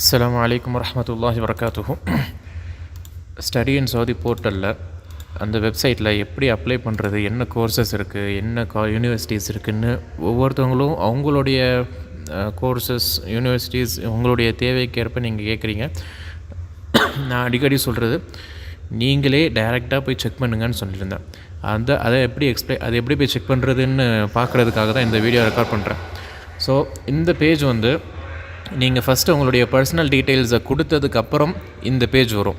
அஸ்லாம் வலைக்கம் வரஹ்மத்துல்லாஹி வரகாத்துஹு ஸ்டடி அண்ட் சவுதி போர்ட்டலில் அந்த வெப்சைட்டில் எப்படி அப்ளை பண்ணுறது என்ன கோர்சஸ் இருக்குது என்ன கா யூனிவர்சிட்டிஸ் இருக்குதுன்னு ஒவ்வொருத்தவங்களும் அவங்களுடைய கோர்சஸ் யூனிவர்சிட்டிஸ் உங்களுடைய தேவைக்கேற்ப நீங்கள் கேட்குறீங்க நான் அடிக்கடி சொல்கிறது நீங்களே டைரெக்டாக போய் செக் பண்ணுங்கன்னு சொல்லியிருந்தேன். அந்த அதை எப்படி எக்ஸ்பிளை அதை எப்படி போய் செக் பண்ணுறதுன்னு பார்க்குறதுக்காக தான் இந்த வீடியோ ரெக்கார்ட் பண்ணுறேன் ஸோ இந்த பேஜ் வந்து நீங்கள் ஃபஸ்ட்டு உங்களுடைய பர்சனல் டீட்டெயில்ஸை கொடுத்ததுக்கப்புறம் இந்த பேஜ் வரும்.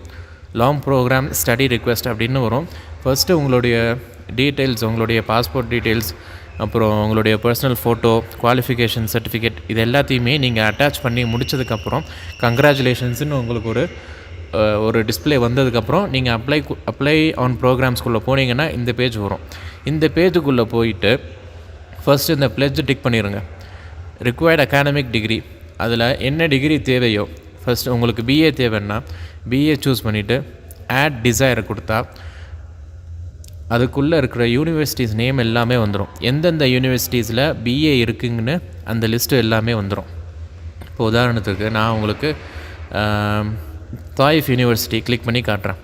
லாங் ப்ரோக்ராம் ஸ்டடி ரிக்வெஸ்ட் அப்படின்னு வரும். ஃபஸ்ட்டு உங்களுடைய டீட்டெயில்ஸ் உங்களுடைய பாஸ்போர்ட் டீட்டெயில்ஸ் அப்புறம் உங்களுடைய பர்சனல் ஃபோட்டோ குவாலிஃபிகேஷன் சர்டிஃபிகேட் இது எல்லாத்தையுமே நீங்கள் அட்டாச் பண்ணி முடிச்சதுக்கப்புறம் கங்க்ராச்சுலேஷன்ஸ்னு உங்களுக்கு ஒரு ஒரு டிஸ்ப்ளே வந்ததுக்கப்புறம் நீங்கள் அப்ளை அப்ளை ஆன் ப்ரோக்ராம்ஸ்குள்ளே போனீங்கன்னா இந்த பேஜ் வரும். இந்த பேஜுக்குள்ளே போயிட்டு ஃபஸ்ட்டு இந்த பிளெட்ஜ் டிக் பண்ணிடுங்க ரிக்வயர்ட் அகாடமிக் டிகிரி அதில் என்ன டிகிரி தேவையோ ஃபஸ்ட் உங்களுக்கு பிஏ தேவைன்னா பிஏ சூஸ் பண்ணிவிட்டு ஆட் டிசைரை கொடுத்தா அதுக்குள்ளே இருக்கிற யூனிவர்சிட்டிஸ் நேம் எல்லாமே வந்துடும் எந்தெந்த யூனிவர்சிட்டிஸில் பிஏ இருக்குங்கன்னு அந்த லிஸ்ட்டு எல்லாமே வந்துடும் இப்போ உதாரணத்துக்கு நான் உங்களுக்கு தாயிஃப் யூனிவர்சிட்டி கிளிக் பண்ணி காட்டுறேன்.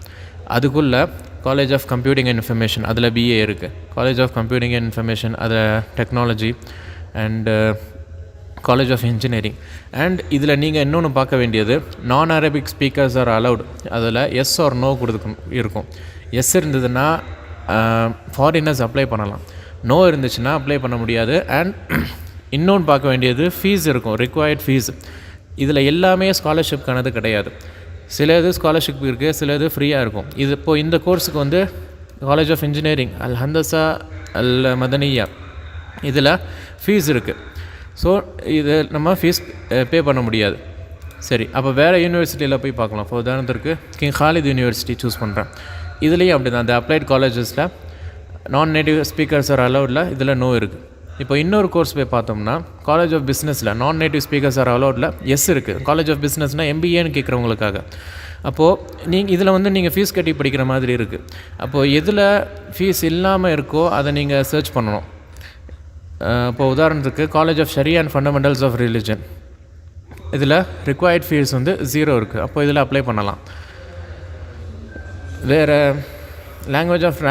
அதுக்குள்ளே college of computing and information அதில் பிஏ இருக்குது college of computing and information அதில் technology and college of engineering and இதில் நீங்கள் இன்னொன்று பார்க்க வேண்டியது non Arabic speakers are allowed அதில் எஸ் ஆர் நோ கொடுத்துக்கணும் இருக்கும். எஸ் இருந்ததுன்னா ஃபாரினர்ஸ் அப்ளை பண்ணலாம். நோ இருந்துச்சுன்னா அப்ளை பண்ண முடியாது. அண்ட் இன்னொன்று பார்க்க வேண்டியது ஃபீஸ் இருக்கும் ரிக்வயர்ட் ஃபீஸ் இதில் எல்லாமே ஸ்காலர்ஷிப்கானது கிடையாது. சில இது ஸ்காலர்ஷிப் இருக்குது சில இது ஃப்ரீயாக இருக்கும். இது இப்போது இந்த கோர்ஸுக்கு வந்து காலேஜ் ஆஃப் இன்ஜினியரிங் அல் ஹந்தசா அல் மதனியா இதில் ஃபீஸ் இருக்குது ஸோ இது நம்ம ஃபீஸ் பே eh, பண்ண முடியாது. சரி அப்போ வேறு யூனிவர்சிட்டியில் போய் பார்க்கலாம். ஃபார் உதாரணத்திற்கு கிங் ஹாலித் யூனிவர்சிட்டி சூஸ் பண்ணுறேன் இதுலேயும் அப்படி தான் அந்த அப்ளைட் காலேஜஸில் நான் நேட்டிவ் ஸ்பீக்கர்ஸ் ஆர் அலவுடில் இதில் நோ இருக்குது இப்போ இன்னொரு கோர்ஸ் போய் பார்த்தோம்னா காலேஜ் ஆஃப் பிஸ்னஸில் நான் நேட்டிவ் ஸ்பீக்கர்ஸ் ஆர் அலவுடில் எஸ் இருக்குது காலேஜ் ஆஃப் பிஸ்னஸ்னால் எம்பிஏன்னு கேட்குறவங்களுக்காக. அப்போது நீங்கள் இதில் வந்து நீங்கள் ஃபீஸ் கட்டி படிக்கிற மாதிரி இருக்குது அப்போது எதில் ஃபீஸ் இல்லாமல் இருக்கோ அதை நீங்கள் சர்ச் பண்ணணும். இப்போ உதாரணத்துக்கு காலேஜ் ஆஃப் ஷரி அண்ட் ஃபண்டமெண்டல்ஸ் ஆஃப் ரிலிஜன் இதில் ரிக்வயர்ட் ஃபீஸ் வந்து ஜீரோ இருக்குது அப்போ இதில் அப்ளை பண்ணலாம். வேறு language of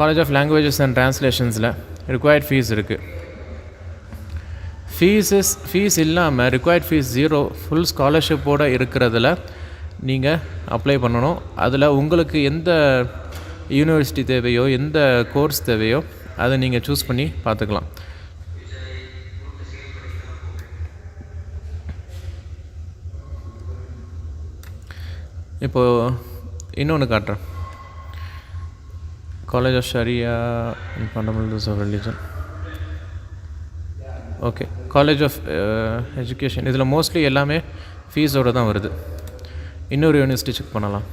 college of languages and ட்ரான்ஸ்லேஷன்ஸில் required fees இருக்குது ஃபீஸஸ் ஃபீஸ் இல்லாமல் ரிக்வயர்ட் ஃபீஸ் ஜீரோ ஃபுல் ஸ்காலர்ஷிப்போடு இருக்கிறதுல நீங்கள் அப்ளை பண்ணணும். அதில் உங்களுக்கு எந்த யூனிவர்சிட்டி தேவையோ எந்த கோர்ஸ் தேவையோ அதை நீங்கள் சூஸ் பண்ணி பார்த்துக்கலாம். இப்போது இன்னொன்று காட்டுறேன். College of ஷரியா and fundamentals of religion okay college of education இதில் மோஸ்ட்லி எல்லாமே ஃபீஸோடு தான் வருது. இன்னொரு யூனிவர்சிட்டி செக் பண்ணலாம்.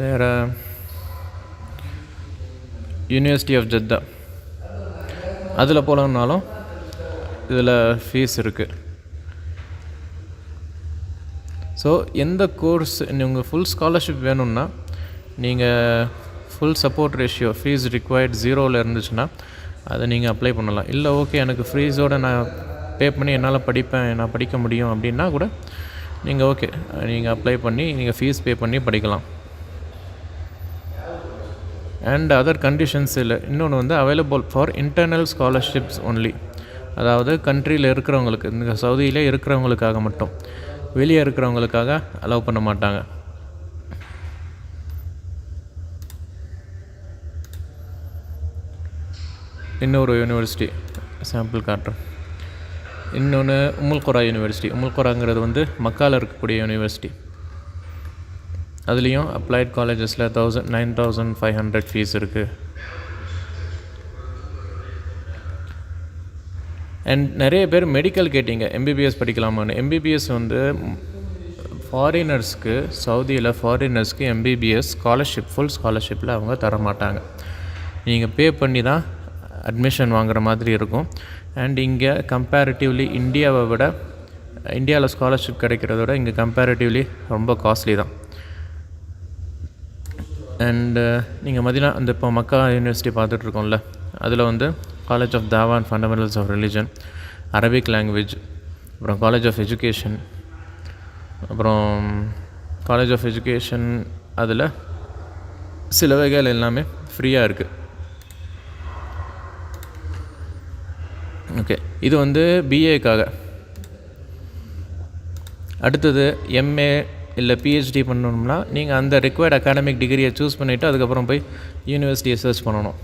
வேறு யூனிவர்சிட்டி ஆஃப் ஜத்தா அதில் போகலான்னாலும் இதில் ஃபீஸ் இருக்குது ஸோ எந்த கோர்ஸ் உங்கள் ஃபுல் ஸ்காலர்ஷிப் வேணும்னா நீங்கள் full support ratio fees required ஜீரோவில் இருந்துச்சுன்னா அதை நீங்கள் அப்ளை பண்ணலாம். இல்லை ஓகே எனக்கு ஃபீஸோடு நான் பே பண்ணி என்னால் படிப்பேன் நான் படிக்க முடியும் அப்படின்னா கூட நீங்கள் ஓகே நீங்கள் அப்ளை பண்ணி நீங்கள் ஃபீஸ் பே பண்ணி படிக்கலாம். அண்ட் அதர் கண்டிஷன்ஸ் இல்லை. இன்னொன்று வந்து available for internal scholarships only அதாவது கண்ட்ரியில் இருக்கிறவங்களுக்கு இந்த சவுதியிலே இருக்கிறவங்களுக்காக மட்டும். வெளியே இருக்கிறவங்களுக்காக அலோவ் பண்ண மாட்டாங்க. இன்னொரு யூனிவர்சிட்டி சாம்பிள் காட்டுறேன். இன்னொன்று உமுல்குரா யூனிவர்சிட்டி உமுல்குராங்கிறது வந்து மக்கால் இருக்கக்கூடிய யூனிவர்சிட்டி அதுலேயும் அப்ளைட் காலேஜஸில் thousand nine thousand five hundred fees இருக்குது அண்ட் நிறைய பேர் மெடிக்கல் கேட்டிங்க எம்பிபிஎஸ் படிக்கலாமான்னு. எம்பிபிஎஸ் வந்து ஃபாரினர்ஸ்க்கு சவுதியில் ஃபாரினர்ஸ்க்கு எம்பிபிஎஸ் ஸ்காலர்ஷிப் ஃபுல் ஸ்காலர்ஷிப்பில் அவங்க தர மாட்டாங்க நீங்கள் பே பண்ணி தான் அட்மிஷன் வாங்குகிற மாதிரி இருக்கும். அண்ட் இங்கே கம்பேரிட்டிவ்லி இந்தியாவை விட இந்தியாவில் ஸ்காலர்ஷிப் கிடைக்கிறத விட இங்கே கம்பேரிட்டிவ்லி ரொம்ப காஸ்ட்லி தான். அண்டு நீங்கள் மதினா அந்த இப்போ மக்கா யூனிவர்சிட்டி பார்த்துட்ருக்கோம்ல அதில் வந்து காலேஜ் ஆஃப் தாவா and fundamentals of religion Arabic language அப்புறம் காலேஜ் ஆஃப் எஜுகேஷன் அப்புறம் காலேஜ் ஆஃப் எஜுகேஷன் அதில் சில வகைகள் எல்லாமே ஃப்ரீயாக இருக்குது ஓகே இது வந்து பிஏக்காக அடுத்தது எம்ஏ இல்லை பிஹெச்டி பண்ணணும்னா நீங்கள் அந்த ரிக்வயர்ட் அகாடமிக் டிகிரியை சூஸ் பண்ணிவிட்டு அதுக்கப்புறம் போய் யூனிவர்சிட்டியை சர்ச் பண்ணணும்.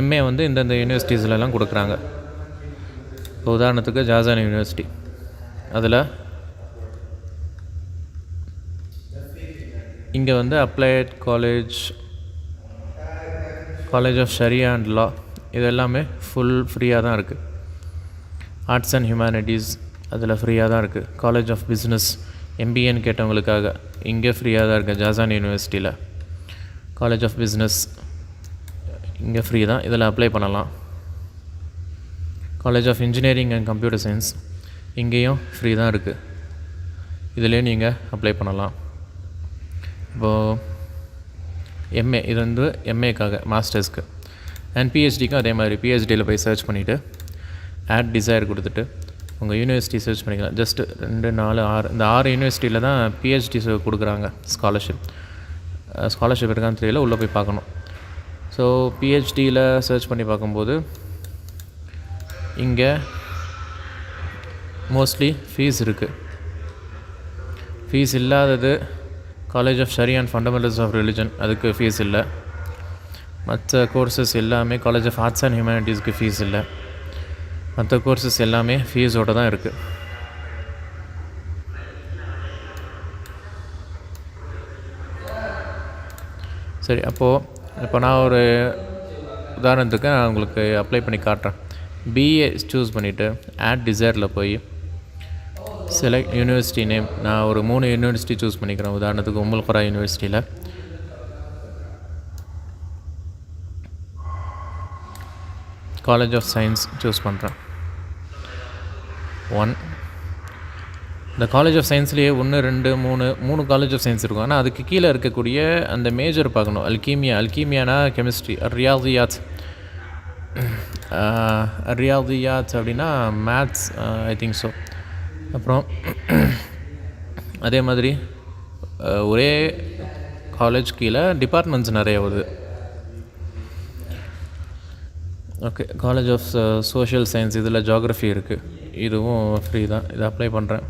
எம்ஏ வந்து இந்தந்த யூனிவர்சிட்டிஸ்லலாம் கொடுக்குறாங்க. இப்போ உதாரணத்துக்கு ஜாசான் யூனிவர்சிட்டி அதில் இங்கே வந்து applied college college of ஷரியா and law இது எல்லாமே ஃபுல் ஃப்ரீயாக தான் இருக்குது ஆர்ட்ஸ் அண்ட் ஹியூமனிட்டிஸ் அதில் ஃப்ரீயாக தான் இருக்குது காலேஜ் ஆஃப் பிஸ்னஸ் எம்பிஏன்னு கேட்டவங்களுக்காக இங்கே ஃப்ரீயாக தான் இருக்குது ஜாசான் யூனிவர்சிட்டியில் காலேஜ் ஆஃப் பிஸ்னஸ் இங்கே ஃப்ரீ தான். இதில் அப்ளை பண்ணலாம். College of engineering and computer science இங்கேயும் ஃப்ரீ தான் இருக்குது இதிலே நீங்கள் அப்ளை பண்ணலாம். இப்போது எம்ஏ இது வந்து எம்ஏக்காக மாஸ்டர்ஸ்க்கு அண்ட் பிஹெச்டிக்கும் அதே மாதிரி பிஹெச்டியில் போய் சர்ச் பண்ணிவிட்டு ஆட் டிசைர் கொடுத்துட்டு உங்கள் யூனிவர்சிட்டி சர்ச் பண்ணிக்கலாம். ஜஸ்ட்டு ரெண்டு நாலு ஆறு இந்த ஆறு யூனிவர்சிட்டியில் தான் பிஹெச்டி கொடுக்குறாங்க ஸ்காலர்ஷிப் ஸ்காலர்ஷிப் இருக்கான்னு தெரியல உள்ளே போய் பார்க்கணும். ஸோ பிஹெச்டியில் சர்ச் பண்ணி பார்க்கும்போது இங்கே மோஸ்ட்லி ஃபீஸ் இருக்குது ஃபீஸ் இல்லாதது காலேஜ் ஆஃப் ஷரி அண்ட் ஃபண்டமெண்டல்ஸ் ஆஃப் ரிலிஜன் அதுக்கு ஃபீஸ் இல்லை. மற்ற கோர்சஸ் எல்லாமே காலேஜ் ஆஃப் ஆர்ட்ஸ் அண்ட் ஹியூமனிட்டிஸ்க்கு ஃபீஸ் இல்லை. மற்ற கோர்சஸ் எல்லாமே ஃபீஸோடு தான் இருக்குது சரி அப்போது இப்போ நான் ஒரு உதாரணத்துக்கு நான் உங்களுக்கு அப்ளை பண்ணி காட்டுறேன். பிஏ சூஸ் பண்ணிவிட்டு ஆட் டிசைரில் போய் செலக்ட் யூனிவர்சிட்டி நேம் நான் ஒரு மூணு யூனிவர்சிட்டி சூஸ் பண்ணிக்கிறேன். உதாரணத்துக்கு உம்முல் யூனிவர்சிட்டியில் காலேஜ் ஆஃப் சயின்ஸ் சூஸ் பண்ணுறேன் ஒன் இந்த காலேஜ் ஆஃப் சயின்ஸ்லேயே ஒன்று ரெண்டு மூணு மூணு காலேஜ் ஆஃப் சயின்ஸ் இருக்கும். ஆனால் அதுக்கு கீழே இருக்கக்கூடிய அந்த மேஜர் பார்க்கணும். அல்கீமியா அல்கீமியானா கெமிஸ்ட்ரி ரியாதியாத் ரியாதியாத் அப்படின்னா மேத்ஸ் ஐ திங்க் ஸோ அப்புறம் அதே மாதிரி uh, ஒரே காலேஜ் கீழே டிபார்ட்மெண்ட்ஸ் நிறைய வருது. Okay college of social science இதில் ஜியாகிரஃபி இருக்குது இதுவும் ஃப்ரீ தான். இதை அப்ளை பண்ணுறேன்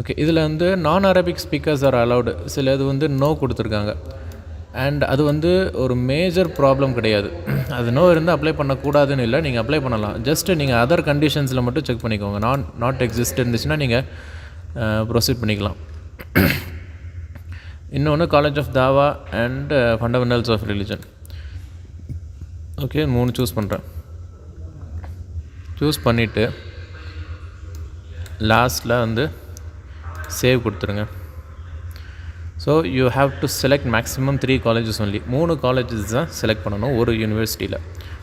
ஓகே இதில் வந்து நான் அரபிக் ஸ்பீக்கர்ஸ் ஆர் அலவுடு சில இது வந்து நோ கொடுத்துருக்காங்க. அண்ட் அது வந்து ஒரு மேஜர் ப்ராப்ளம் கிடையாது. அது நோ இருந்து அப்ளை பண்ணக்கூடாதுன்னு இல்லை நீங்கள் அப்ளை பண்ணலாம். ஜஸ்ட்டு நீங்கள் அதர் கண்டிஷன்ஸில் மட்டும் செக் பண்ணிக்கோங்க. நான் நாட் எக்ஸிஸ்ட் இருந்துச்சுன்னா நீங்கள் ப்ரொசீட் பண்ணிக்கலாம். இன்னொன்று college of Dawah and fundamentals of religion okay மூணு சூஸ் பண்ணுறேன் சூஸ் பண்ணிவிட்டு லாஸ்ட்டில் வந்து சேவ் கொடுத்துருங்க. So you have to select maximum three colleges only மூணு காலேஜஸ் தான் செலக்ட் பண்ணணும் ஒரு யூனிவர்சிட்டியில்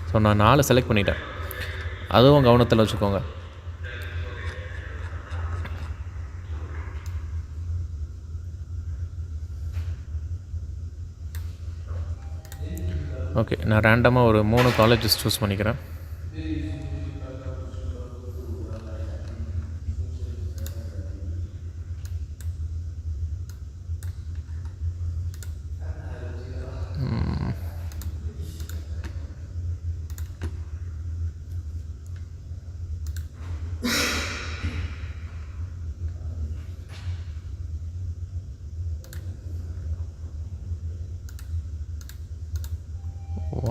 ஸோ நான் நாலு செலக்ட் பண்ணிட்டேன். அதுவும் கவனத்தில் வச்சுக்கோங்க. ஓகே நான் ரேண்டமாக ஒரு மூணு காலேஜஸ் சூஸ் பண்ணிக்கிறேன்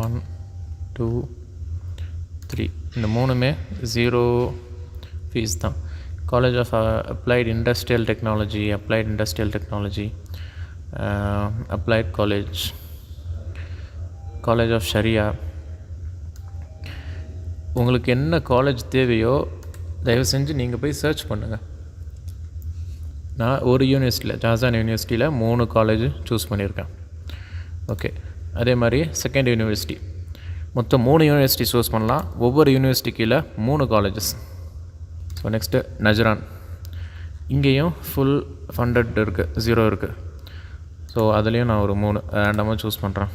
ஒன் டூ த்ரீ இந்த மூணுமே ஜீரோ ஃபீஸ் தான். College of applied industrial technology applied industrial technology applied college college of Sharia உங்களுக்கு என்ன காலேஜ் தேவையோ தயவு செஞ்சு நீங்கள் போய் சர்ச் பண்ணுங்கள் நான் ஒரு யூனிவர்சிட்டியில் ஜாசான் யூனிவர்சிட்டியில் மூணு காலேஜ் சூஸ் பண்ணியிருக்கேன். ஓகே அதே மாதிரி செகண்ட் யூனிவர்சிட்டி மொத்தம் மூணு யூனிவர்சிட்டி சூஸ் பண்ணலாம். ஒவ்வொரு யூனிவர்சிட்டி கீழே மூணு காலேஜஸ் ஸோ நெக்ஸ்ட்டு நஜ்ரான் இங்கேயும் ஃபுல் ஃபண்டட் இருக்குது ஜீரோ இருக்குது ஸோ அதுலேயும் நான் ஒரு மூணு ரேண்டமாக சூஸ் பண்ணுறேன்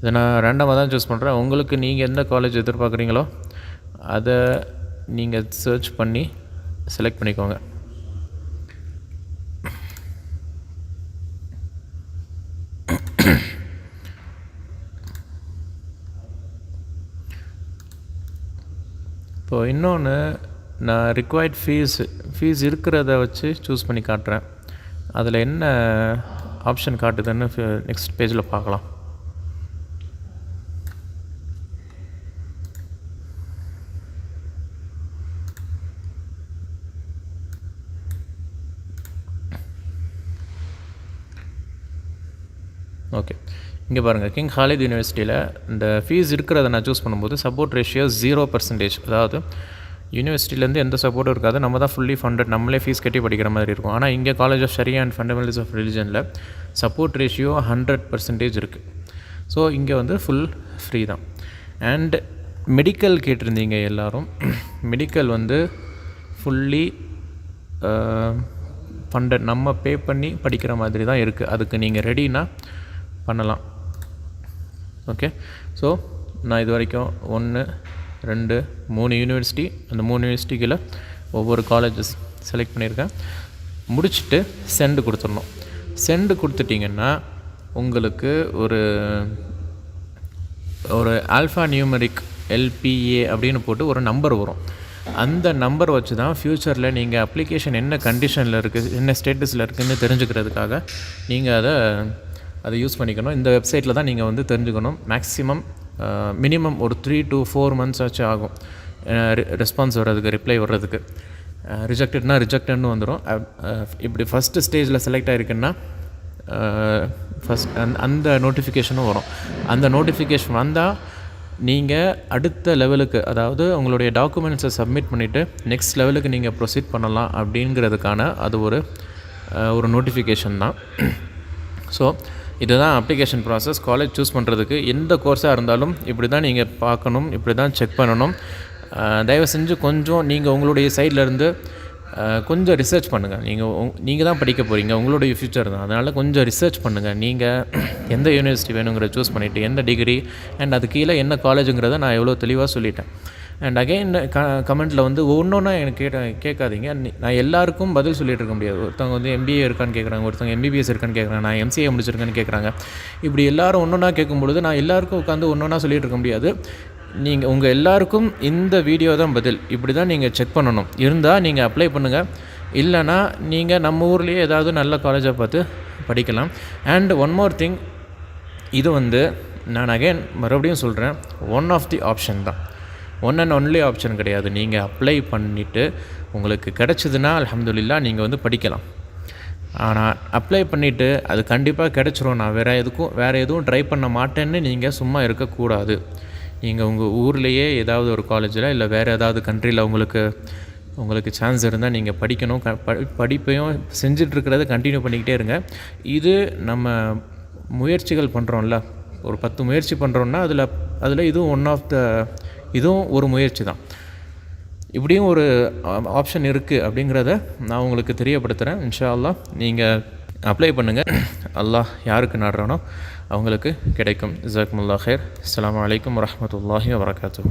இதை நான் ரேண்டமாக தான் சூஸ் பண்ணுறேன் உங்களுக்கு நீங்கள் எந்த காலேஜ் எதிர்பார்க்குறீங்களோ அதை நீங்கள் சர்ச் பண்ணி செலக்ட் பண்ணிக்கோங்க. இப்போது இன்னொன்று நான் ரிக்வயர்ட் ஃபீஸ் ஃபீஸ் இருக்கிறத வச்சு சூஸ் பண்ணி காட்டுறேன். அதில் என்ன ஆப்ஷன் காட்டுதுன்னு நெக்ஸ்ட் பேஜில் பார்க்கலாம் ஓகே இங்கே பாருங்கள் கிங் ஹாலித் யூனிவர்சிட்டியில் இந்த ஃபீஸ் இருக்கிறத நான் சூஸ் பண்ணும்போது சப்போர்ட் ரேஷியோ ஜீரோ பர்சன்டேஜ் அதாவது யூனிவர்சிட்டிலேருந்து எந்த சப்போர்ட்டும் இருக்காது. நம்ம தான் ஃபுல்லி ஃபண்டட் நம்மளே ஃபீஸ் கட்டி படிக்கிற மாதிரி இருக்கும். ஆனால் இங்கே college of Sharia and fundamentals of ரிலிஜனில் support ratio hundred percentage இருக்குது ஸோ இங்கே வந்து ஃபுல் ஃப்ரீ தான். அண்ட் மெடிக்கல் கேட்டிருந்தீங்க எல்லோரும். மெடிக்கல் வந்து ஃபுல்லி ஃபண்டட் நம்ம பே பண்ணி படிக்கிற மாதிரி தான் இருக்குது அதுக்கு நீங்கள் ரெடினா பண்ணலாம். ஓகே ஸோ நான் இது வரைக்கும் ஒன்று ரெண்டு மூணு யூனிவர்சிட்டி அந்த மூணு யூனிவர்சிட்டிக்கில் ஒவ்வொரு காலேஜஸ் செலக்ட் பண்ணியிருக்கேன். முடிச்சுட்டு சென்டு கொடுத்துடணும். சென்டு கொடுத்துட்டிங்கன்னா உங்களுக்கு ஒரு ஒரு ஆல்ஃபா நியூமரிக் எல்பிஏ அப்படின்னு போட்டு ஒரு நம்பர் வரும். அந்த நம்பர் வச்சு தான் ஃப்யூச்சரில் நீங்கள் அப்ளிகேஷன் என்ன கண்டிஷனில் இருக்குது என்ன ஸ்டேட்டஸில் இருக்குதுன்னு தெரிஞ்சுக்கிறதுக்காக நீங்கள் அதை அதை யூஸ் பண்ணிக்கணும். இந்த வெப்சைட்டில் தான் நீங்கள் வந்து தெரிஞ்சுக்கணும். மேக்ஸிமம் மினிமம் ஒரு த்ரீ டு ஃபோர் மந்த்ஸ் ஆச்சு ஆகும். ரெஸ்பான்ஸ் வர்றதுக்கு ரிப்ளை வர்றதுக்கு. ரிஜெக்டட்னா ரிஜெக்டட்னு வந்துடும் இப்படி ஃபஸ்ட்டு ஸ்டேஜில் செலக்ட் ஆகிருக்குன்னா ஃபஸ்ட் அந் அந்த நோட்டிஃபிகேஷனும் வரும். அந்த நோட்டிஃபிகேஷன் வந்தால் நீங்கள் அடுத்த லெவலுக்கு அதாவது உங்களுடைய டாக்குமெண்ட்ஸை சப்மிட் பண்ணிவிட்டு நெக்ஸ்ட் லெவலுக்கு நீங்கள் ப்ரொசீட் பண்ணலாம் அப்படிங்கிறதுக்கான அது ஒரு ஒரு நோட்டிஃபிகேஷன் தான். ஸோ இதுதான் அப்ளிகேஷன் ப்ராசஸ் காலேஜ் சூஸ் பண்ணுறதுக்கு எந்த கோர்ஸாக இருந்தாலும் இப்படி தான் நீங்கள் பார்க்கணும் இப்படி தான் செக் பண்ணணும் தயவு செஞ்சு கொஞ்சம் நீங்கள் உங்களுடைய சைட்லேருந்து கொஞ்சம் ரிசர்ச் பண்ணுங்கள் நீங்கள் நீங்கள் தான் படிக்க போகிறீங்க உங்களுடைய ஃப்யூச்சர் தான். அதனால் கொஞ்சம் ரிசர்ச் பண்ணுங்கள் நீங்கள் எந்த யூனிவர்சிட்டி வேணுங்கிறத சூஸ் பண்ணிவிட்டு எந்த டிகிரி அண்ட் அது கீழே என்ன காலேஜுங்கிறத நான் எவ்வளோ தெளிவாக சொல்லிட்டேன். அண்ட் அகைன் க கமெண்ட்டில் வந்து ஒன்றொன்னா எனக்கு கேட்ட கேட்காதீங்க. நான் எல்லாருக்கும் பதில் சொல்லிகிட்டு இருக்க முடியாது. ஒருத்தவங்க வந்து எம்பிஏ இருக்கான்னு கேட்குறாங்க ஒருத்தவங்க எம்பிபிஎஸ் இருக்கான்னு கேட்குறாங்க நான் எம்சிஏ முடிச்சிருக்கேன்னு கேட்குறாங்க இப்படி எல்லோரும் ஒன்றொன்னா கேட்கும்பொழுது நான் எல்லாருக்கும் உட்காந்து ஒன்றொன்னா சொல்லிகிட்டு இருக்க முடியாது. நீங்கள் உங்கள் எல்லாருக்கும் இந்த வீடியோ தான் பதில். இப்படி தான் நீங்கள் செக் பண்ணணும். இருந்தால் நீங்கள் அப்ளை பண்ணுங்கள் இல்லைனா நீங்கள் நம்ம ஊர்லேயே ஏதாவது நல்ல காலேஜை பார்த்து படிக்கலாம். அண்ட் ஒன் மோர் திங் இது வந்து நான் அகைன் மறுபடியும் சொல்கிறேன் ஒன் ஆஃப் தி ஆப்ஷன் தான். ஒன் அண்ட் ஒன்லி ஆப்ஷன் கிடையாது. நீங்கள் அப்ளை பண்ணிவிட்டு உங்களுக்கு கிடச்சிதுன்னா அலமதுல்லா நீங்கள் வந்து படிக்கலாம். ஆனால் அப்ளை பண்ணிவிட்டு அது கண்டிப்பாக கிடச்சிரும். நான் வேறு எதுக்கும் வேறு எதுவும் ட்ரை பண்ண மாட்டேன்னு நீங்கள் சும்மா இருக்கக்கூடாது. நீங்கள் உங்கள் ஊர்லேயே ஏதாவது ஒரு காலேஜில் இல்லை வேறு ஏதாவது கண்ட்ரியில் உங்களுக்கு உங்களுக்கு சான்ஸ் இருந்தால் நீங்கள் படிக்கணும். க படிப்பையும் செஞ்சிட்ருக்கிறத கண்டினியூ பண்ணிக்கிட்டே இருங்க. இது நம்ம முயற்சிகள் பண்ணுறோம்ல ஒரு பத்து முயற்சி பண்ணுறோன்னா அதில் அதில் இதுவும் ஒன் ஆஃப் த இதுவும் ஒரு முயற்சி தான். இப்படியும் ஒரு ஆப்ஷன் இருக்குது அப்படிங்கிறத நான் உங்களுக்கு தெரியப்படுத்துகிறேன் இன்ஷா அல்லா நீங்கள் அப்ளை பண்ணுங்கள் அல்லாஹ் யாருக்கு நாடுறானோ அவங்களுக்கு கிடைக்கும். ஜாக்முல்லா ஹேர். அலாம் வலைக்கம் வரமத்துல்லாஹி வரகாத்து